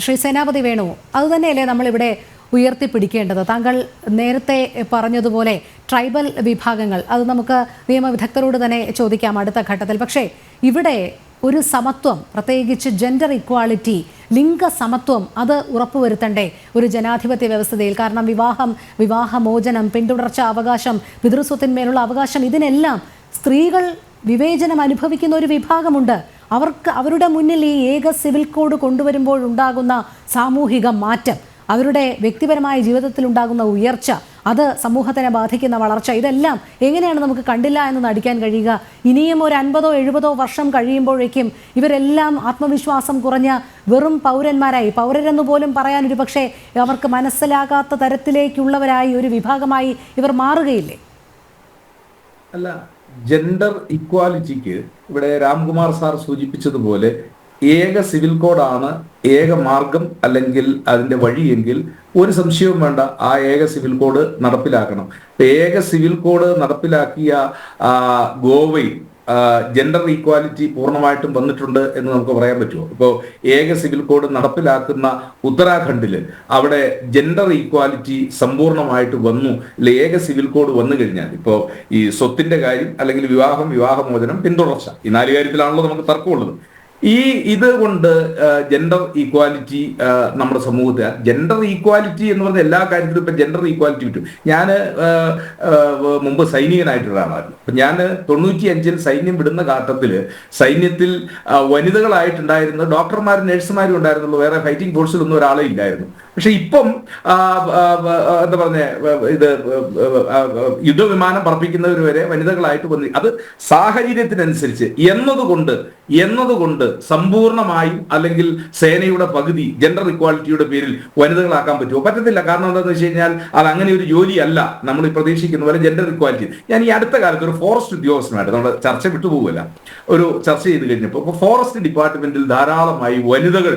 ശ്രീ സേനാപതി വേണു അതുതന്നെയല്ലേ നമ്മളിവിടെ ഉയർത്തിപ്പിടിക്കേണ്ടത്? താങ്കൾ നേരത്തെ പറഞ്ഞതുപോലെ ട്രൈബൽ വിഭാഗങ്ങൾ അത് നമുക്ക് നിയമവിദഗ്ധരോട് തന്നെ ചോദിക്കാം അടുത്ത ഘട്ടത്തിൽ. പക്ഷേ ഇവിടെ ഒരു സമത്വം പ്രത്യേകിച്ച് ജെൻഡർ ഇക്വാളിറ്റി ലിംഗ സമത്വം അത് ഉറപ്പുവരുത്തണ്ടേ ഒരു ജനാധിപത്യ വ്യവസ്ഥയിൽ? കാരണം വിവാഹം വിവാഹമോചനം പിന്തുടർച്ച അവകാശം പിതൃസ്വത്തിന്മേലുള്ള അവകാശം ഇതിനെല്ലാം സ്ത്രീകൾ വിവേചനം അനുഭവിക്കുന്ന ഒരു വിഭാഗമുണ്ട്. അവർക്ക് അവരുടെ മുന്നിൽ ഈ ഏക സിവിൽ കോഡ് കൊണ്ടുവരുമ്പോഴുണ്ടാകുന്ന സാമൂഹിക മാറ്റം അവരുടെ വ്യക്തിപരമായ ജീവിതത്തിൽ ഉണ്ടാകുന്ന ഉയർച്ച അത് സമൂഹത്തിനെ ബാധിക്കുന്ന വളർച്ച ഇതെല്ലാം എങ്ങനെയാണ് നമുക്ക് കണ്ടില്ല എന്ന് നടിക്കാൻ കഴിയുക? ഇനിയും ഒരു അൻപതോ എഴുപതോ വർഷം കഴിയുമ്പോഴേക്കും ഇവരെല്ലാം ആത്മവിശ്വാസം കുറഞ്ഞ വെറും പൗരന്മാരായി. പൗരരെന്ന് പോലും പറയാൻ ഒരു പക്ഷേ അവർക്ക് മനസ്സിലാകാത്ത തരത്തിലേക്കുള്ളവരായി ഒരു വിഭാഗമായി ഇവർ മാറുകയില്ലേ? അല്ല ജെൻഡർ ഇക്വാലിറ്റിക്ക് ഇവിടെ രാംകുമാർ സാർ സൂചിപ്പിച്ചതുപോലെ ഏക സിവിൽ കോഡാണ് ഏക മാർഗം അല്ലെങ്കിൽ അതിന്റെ വഴിയെങ്കിൽ ഒരു സംശയവും വേണ്ട ആ ഏക സിവിൽ കോഡ് നടപ്പിലാക്കണം. ഏക സിവിൽ കോഡ് നടപ്പിലാക്കിയ ഗോവയിൽ ജെൻഡർ ഈക്വാലിറ്റി പൂർണമായിട്ടും വന്നിട്ടുണ്ട് എന്ന് നമുക്ക് പറയാൻ പറ്റുമോ? ഇപ്പോൾ ഏക സിവിൽ കോഡ് നടപ്പിലാക്കുന്ന ഉത്തരാഖണ്ഡിൽ അവിടെ ജെൻഡർ ഈക്വാലിറ്റി സമ്പൂർണമായിട്ട് വന്നു. അല്ലെ ഏക സിവിൽ കോഡ് വന്നു കഴിഞ്ഞാൽ ഇപ്പോൾ ഈ സ്വത്തിന്റെ കാര്യം അല്ലെങ്കിൽ വിവാഹം വിവാഹമോചനം പിന്തുടർച്ച ഈ നാല് കാര്യത്തിലാണല്ലോ നമുക്ക് തർക്കമുള്ളത്. ഈ ഇത് കൊണ്ട് ജെൻഡർ ഈക്വാലിറ്റി നമ്മുടെ സമൂഹത്തിൽ ജെൻഡർ ഈക്വാലിറ്റി എന്ന് പറഞ്ഞ എല്ലാ കാര്യത്തിലും ഇപ്പൊ ജെൻഡർ ഈക്വാലിറ്റി കിട്ടും ഞാൻ മുമ്പ് സൈനികനായിട്ടുള്ള ആളായിരുന്നു അപ്പൊ ഞാൻ തൊണ്ണൂറ്റി അഞ്ചിൽ സൈന്യം വിടുന്ന ഘട്ടത്തിൽ സൈന്യത്തിൽ വനിതകളായിട്ടുണ്ടായിരുന്ന ഡോക്ടർമാരും നഴ്സുമാരും ഉണ്ടായിരുന്നുള്ളൂ. വേറെ ഫൈറ്റിംഗ് ഫോഴ്സിലൊന്നും ഒരാളെ ഇല്ലായിരുന്നു. പക്ഷെ ഇപ്പം എന്താ പറഞ്ഞ ഇത് യുദ്ധവിമാനം പറപ്പിക്കുന്നവർ വരെ വനിതകളായിട്ട് വന്നി അത് സാഹചര്യത്തിനനുസരിച്ച് എന്നതുകൊണ്ട് എന്നതുകൊണ്ട് സമ്പൂർണമായും അല്ലെങ്കിൽ സേനയുടെ പകുതി ജെൻഡർ ഇക്വാലിറ്റിയുടെ പേരിൽ വനിതകളാക്കാൻ പറ്റുമോ? പറ്റത്തില്ല. കാരണം എന്താണെന്ന് വെച്ച് കഴിഞ്ഞാൽ അത് അങ്ങനെ ഒരു ജോലിയല്ല. നമ്മൾ പ്രതീക്ഷിക്കുന്ന പോലെ ജെൻഡർ ഇക്വാലിറ്റി ഞാൻ ഈ അടുത്ത കാലത്ത് ഒരു ഫോറസ്റ്റ് ഉദ്യോഗസ്ഥനായിട്ട് നമ്മൾ ചർച്ച വിട്ടുപോകില്ല ഒരു ചർച്ച ചെയ്ത് കഴിഞ്ഞപ്പോൾ ഫോറസ്റ്റ് ഡിപ്പാർട്ട്മെന്റിൽ ധാരാളമായി വനിതകൾ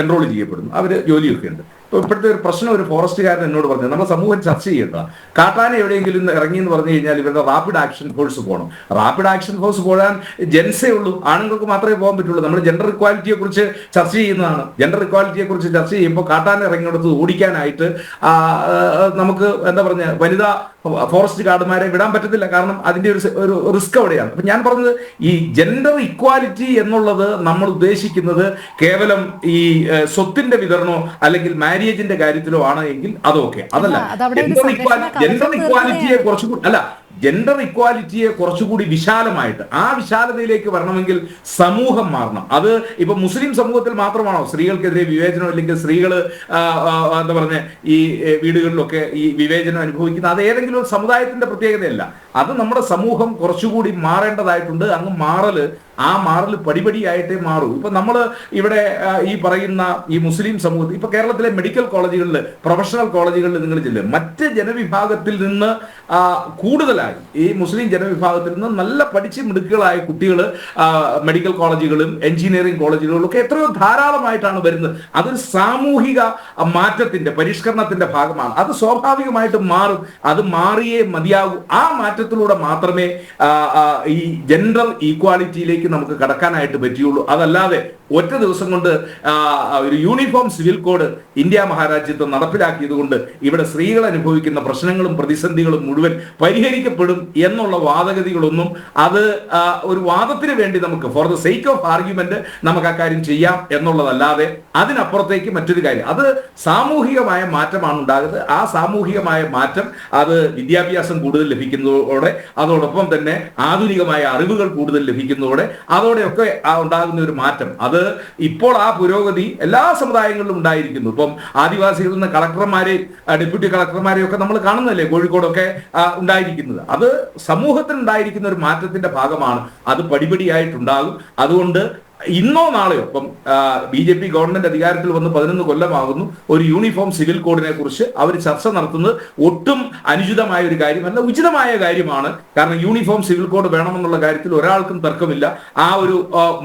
എൻറോൾ ചെയ്യപ്പെടുന്നു. അവർ ജോലിയൊക്കെ ഉണ്ട് ഇപ്പോഴത്തെ ഒരു പ്രശ്നം ഒരു ഫോറസ്റ്റുകാരൻ എന്നോട് പറഞ്ഞു. നമ്മുടെ സമൂഹം ചർച്ച ചെയ്യേണ്ട കാട്ടാന എവിടെയെങ്കിലും ഇറങ്ങി എന്ന് പറഞ്ഞു കഴിഞ്ഞാൽ ഇവരുടെ റാപ്പിഡ് ആക്ഷൻ ഫോഴ്സ് പോകണം. റാപ്പിഡ് ആക്ഷൻ ഫോഴ്സ് പോകാൻ ജെൻസേ ഉള്ളൂ. ആണുങ്ങൾക്ക് മാത്രമേ പോകാൻ പറ്റുള്ളൂ. നമ്മൾ ജെൻഡർ ഇക്വാലിറ്റിയെ കുറിച്ച് ചർച്ച ചെയ്യുന്നതാണ്. ജെൻഡർ ഇക്വാലിറ്റിയെ കുറിച്ച് ചർച്ച ചെയ്യുമ്പോൾ കാട്ടാന ഇറങ്ങിയെടുത്ത് ഓടിക്കാനായിട്ട് നമുക്ക് എന്താ പറഞ്ഞ വനിതാ ഫോറസ്റ്റ് ഗാർഡുമാരെ വിടാൻ പറ്റത്തില്ല. കാരണം അതിന്റെ ഒരു റിസ്ക് അവിടെയാണ്. അപ്പൊ ഞാൻ പറഞ്ഞത് ഈ ജെൻഡർ ഇക്വാലിറ്റി എന്നുള്ളത് നമ്മൾ ഉദ്ദേശിക്കുന്നത് കേവലം ഈ സ്വത്തിന്റെ വിതരണോ അല്ലെങ്കിൽ മാരേജിന്റെ കാര്യത്തിലോ ആണ് എങ്കിൽ അതൊക്കെ അതല്ല. ജെൻഡർ ഇക്വാലിറ്റി ജെൻഡർ ഇക്വാലിറ്റിയെ കുറച്ചുകൂടി അല്ല ജെൻഡർ ഇക്വാലിറ്റിയെ കുറച്ചുകൂടി വിശാലമായിട്ട് ആ വിശാലതയിലേക്ക് വരണമെങ്കിൽ സമൂഹം മാറണം. അത് ഇപ്പൊ മുസ്ലിം സമൂഹത്തിൽ മാത്രമാണോ? സ്ത്രീകൾക്കെതിരെ വിവേചനം അല്ലെങ്കിൽ സ്ത്രീകൾ എന്താ പറഞ്ഞ ഈ വീടുകളിലൊക്കെ ഈ വിവേചനം അനുഭവിക്കുന്ന അത് ഏതെങ്കിലും ഒരു സമുദായത്തിന്റെ പ്രത്യേകതയല്ല. അത് നമ്മുടെ സമൂഹം കുറച്ചുകൂടി മാറേണ്ടതായിട്ടുണ്ട്. അങ്ങ് മാറൽ ആ മാറൽ പടിപടിയായിട്ടേ മാറൂ. ഇപ്പൊ നമ്മൾ ഇവിടെ ഈ പറയുന്ന ഈ മുസ്ലിം സമൂഹത്തിൽ ഇപ്പൊ കേരളത്തിലെ മെഡിക്കൽ കോളേജുകളിൽ പ്രൊഫഷണൽ കോളേജുകളിൽ നിങ്ങൾ ചെല്ലും മറ്റ് ജനവിഭാഗത്തിൽ നിന്ന് കൂടുതലായി ഈ മുസ്ലിം ജനവിഭാഗത്തിൽ നിന്ന് നല്ല പഠിച്ച് മിടുക്കുകളായ കുട്ടികൾ മെഡിക്കൽ കോളേജുകളും എഞ്ചിനീയറിംഗ് കോളേജുകളും ഒക്കെ എത്രയോ ധാരാളമായിട്ടാണ് വരുന്നത്. അതൊരു സാമൂഹിക മാറ്റത്തിന്റെ പരിഷ്കരണത്തിന്റെ ഭാഗമാണ്. അത് സ്വാഭാവികമായിട്ട് മാറും. അത് മാറിയേ മതിയാകൂ. ആ മാറ്റത്തിലൂടെ മാത്രമേ ഈ ജെൻഡർ ഈക്വാലിറ്റിയിലേക്ക് നമുക്ക് കടക്കാനായിട്ട് പറ്റുകയുള്ളൂ അതല്ലാതെ ഒറ്റ ദിവസം കൊണ്ട് ഒരു യൂണിഫോം സിവിൽ കോഡ് ഇന്ത്യ മഹാരാജ്യത്ത് നടപ്പിലാക്കിയത് കൊണ്ട് ഇവിടെ സ്ത്രീകൾ അനുഭവിക്കുന്ന പ്രശ്നങ്ങളും പ്രതിസന്ധികളും മുഴുവൻ പരിഹരിക്കപ്പെടും എന്നുള്ള വാദഗതികളൊന്നും അത് ഒരു വാദത്തിന് വേണ്ടി നമുക്ക് for the sake of argument നമുക്ക് ആ കാര്യം ചെയ്യാം എന്നുള്ളതല്ലാതെ അതിനപ്പുറത്തേക്ക് മറ്റൊരു കാര്യം. അത് സാമൂഹികമായ മാറ്റമാണ് ഉണ്ടാകുന്നത്. ആ സാമൂഹികമായ മാറ്റം അത് വിദ്യാഭ്യാസം കൂടുതൽ ലഭിക്കുന്നതോടെ അതോടൊപ്പം തന്നെ ആധുനികമായ അറിവുകൾ കൂടുതൽ ലഭിക്കുന്നതോടെ അതോടെയൊക്കെ ഉണ്ടാകുന്ന ഒരു മാറ്റം. അത് ഇപ്പോൾ ആ പുരോഗതി എല്ലാ സമുദായങ്ങളിലും ഉണ്ടായിരിക്കുന്നു. ഇപ്പം ആദിവാസികളിൽ നിന്ന് കളക്ടർമാരെ ഡെപ്യൂട്ടി കളക്ടർമാരെയും ഒക്കെ നമ്മൾ കാണുന്നല്ലേ കോഴിക്കോടൊക്കെ ഉണ്ടായിരിക്കുന്നത്. അത് സമൂഹത്തിൽ ഉണ്ടായിരിക്കുന്ന ഒരു മാറ്റത്തിന്റെ ഭാഗമാണ്. അത് പടിപടിയായിട്ടുണ്ടാകും. അതുകൊണ്ട് ഇന്നോ നാളെയോ ഇപ്പം ബി ജെ പി ഗവൺമെന്റ് അധികാരത്തിൽ വന്ന് പതിനൊന്ന് കൊല്ലമാകുന്നു. ഒരു യൂണിഫോം സിവിൽ കോഡിനെ കുറിച്ച് അവർ ചർച്ച നടത്തുന്നത് ഒട്ടും അനുചിതമായ ഒരു കാര്യമല്ല ഉചിതമായ കാര്യമാണ്. കാരണം യൂണിഫോം സിവിൽ കോഡ് വേണമെന്നുള്ള കാര്യത്തിൽ ഒരാൾക്കും തർക്കമില്ല. ആ ഒരു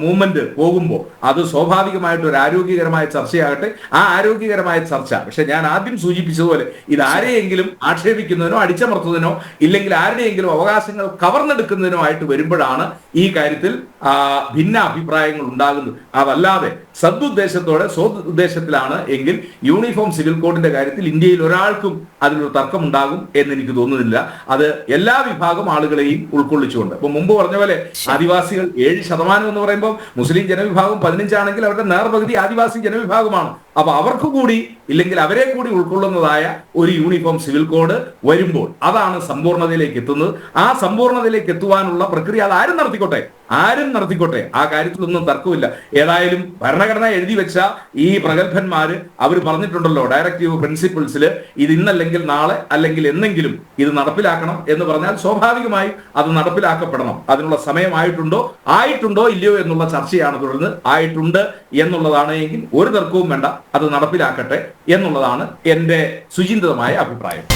മൂവ്മെന്റ് പോകുമ്പോൾ അത് സ്വാഭാവികമായിട്ട് ഒരു ആരോഗ്യകരമായ ചർച്ചയാകട്ടെ. ആ ആരോഗ്യകരമായ ചർച്ച പക്ഷെ ഞാൻ ആദ്യം സൂചിപ്പിച്ചതുപോലെ ഇത് ആരെയെങ്കിലും ആക്ഷേപിക്കുന്നതിനോ അടിച്ചമർത്തുന്നതിനോ ഇല്ലെങ്കിൽ ആരുടെയെങ്കിലും അവകാശങ്ങൾ കവർന്നെടുക്കുന്നതിനോ ആയിട്ട് വരുമ്പോഴാണ് ഈ കാര്യത്തിൽ ഭിന്ന അഭിപ്രായങ്ങൾ ഉണ്ടാകുന്നത് അതല്ലാതെ സദുദ്ദേശത്തോടെ സ്വദ്ദേശത്തിലാണ് എങ്കിൽ യൂണിഫോം സിവിൽ കോഡിന്റെ കാര്യത്തിൽ ഇന്ത്യയിൽ ഒരാൾക്കും അതിനൊരു തർക്കം ഉണ്ടാകും എന്ന് എനിക്ക് തോന്നുന്നില്ല. അത് എല്ലാ വിഭാഗം ആളുകളെയും ഉൾക്കൊള്ളിച്ചുകൊണ്ട്. ഇപ്പൊ മുമ്പ് പറഞ്ഞ പോലെ ആദിവാസികൾ ഏഴ് ശതമാനം എന്ന് പറയുമ്പോൾ മുസ്ലിം ജനവിഭാഗം പതിനഞ്ചാണെങ്കിൽ അവരുടെ നേർപകുതി ആദിവാസി ജനവിഭാഗമാണ്. അപ്പൊ അവർക്ക് കൂടി ഇല്ലെങ്കിൽ അവരെ കൂടി ഉൾക്കൊള്ളുന്നതായ ഒരു യൂണിഫോം സിവിൽ കോഡ് വരുമ്പോൾ അതാണ് സമ്പൂർണതയിലേക്ക് എത്തുന്നത്. ആ സമ്പൂർണതയിലേക്ക് എത്തുവാനുള്ള പ്രക്രിയ അത് ആരും നടത്തിക്കോട്ടെ? ആരും നടത്തിക്കോട്ടെ? ആ കാര്യത്തിലൊന്നും തർക്കമില്ല ഏതായാലും ഭരണഘടന എഴുതി വെച്ച ഈ പ്രഗത്ഭന്മാര് അവർ പറഞ്ഞിട്ടുണ്ടല്ലോ ഡയറക്റ്റീവ് പ്രിൻസിപ്പിൾസിൽ ഇത് ഇന്നല്ലെങ്കിൽ നാളെ അല്ലെങ്കിൽ എന്നെങ്കിലും ഇത് നടപ്പിലാക്കണം എന്ന് പറഞ്ഞാൽ സ്വാഭാവികമായി അത് നടപ്പിലാക്കപ്പെടണം. അതിനുള്ള സമയമായിട്ടുണ്ടോ? ആയിട്ടുണ്ടോ? ഇല്ലയോ എന്നുള്ള ചർച്ചയാണ് തുടർന്ന് ആയിട്ടുണ്ട് എന്നുള്ളതാണ് എങ്കിൽ ഒരു തർക്കവും വേണ്ട. അത് നടപ്പിലാക്കട്ടെ എന്നുള്ളതാണ് എന്റെ സുചിന്തിതമായ അഭിപ്രായം.